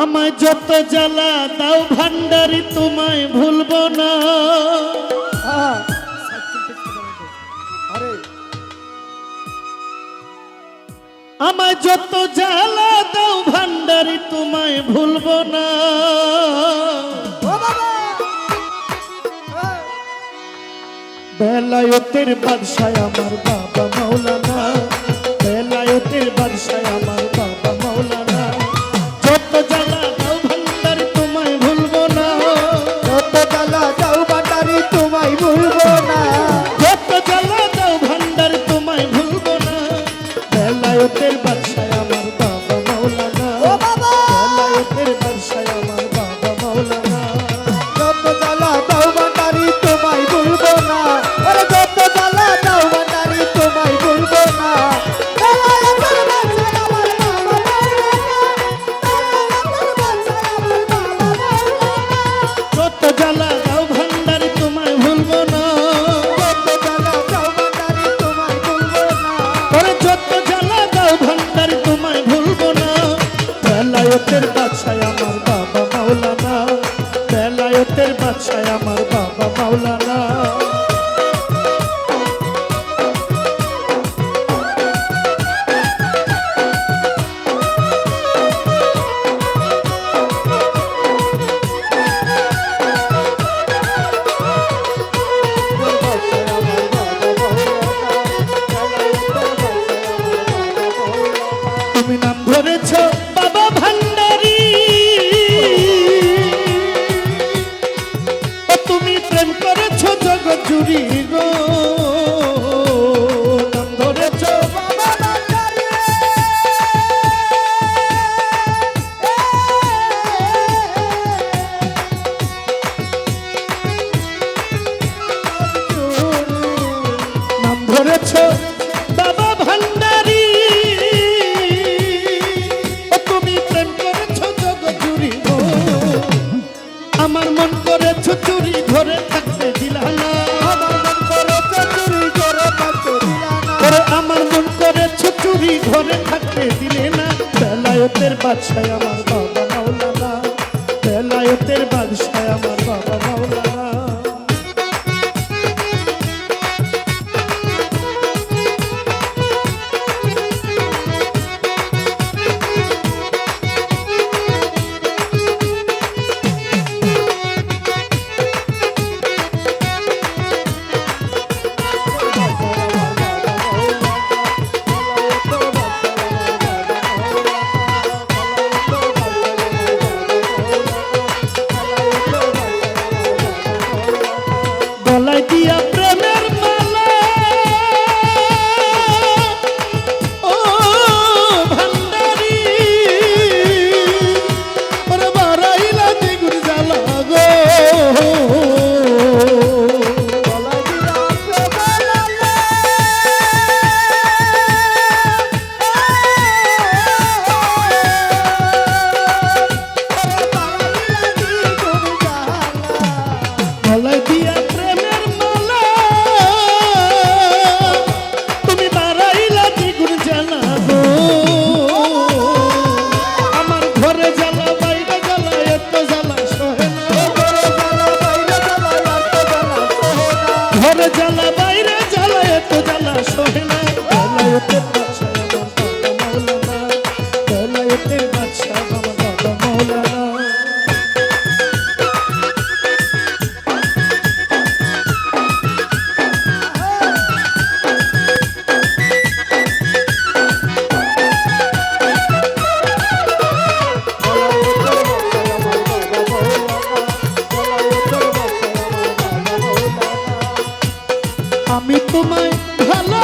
আমায় যত জ্বালা তাও ভান্ডারি তোমায় ভুলব না। আমায় যত জ্বালা তাও ভান্ডারি তোমায় ভুলব না। বেলায়তের বাদশায় আমার বাবা মাওলানা আশায় দিলে না বেলায়তের বাদশায় আমার বাবা মাওলানা। বেলায়তের বাদশায় আমার বাবা মাওলানা। আমি তোমায় ভালো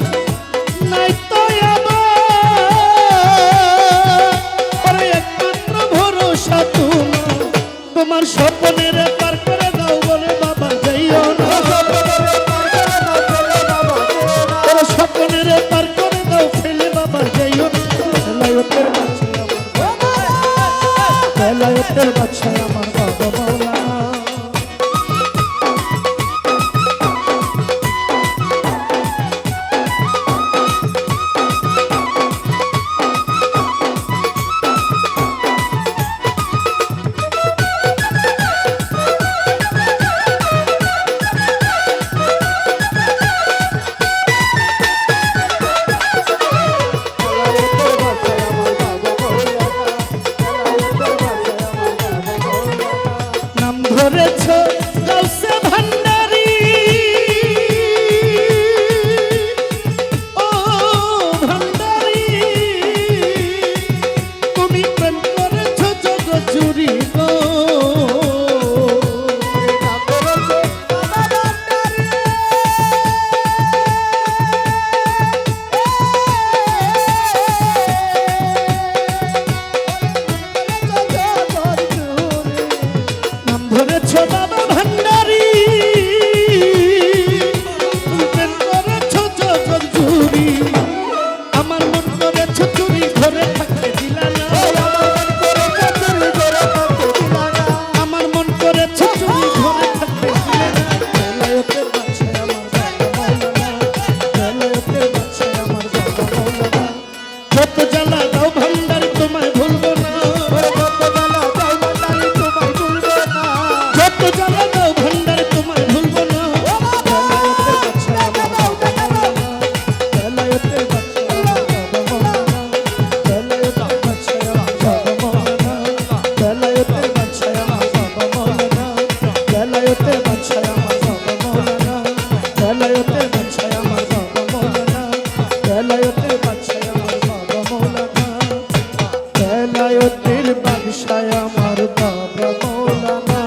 আমার বাবা মৌলানা।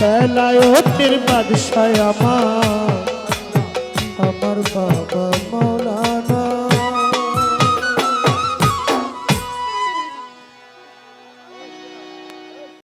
বেলায়তের বাদশায় আমার। আমার বাবা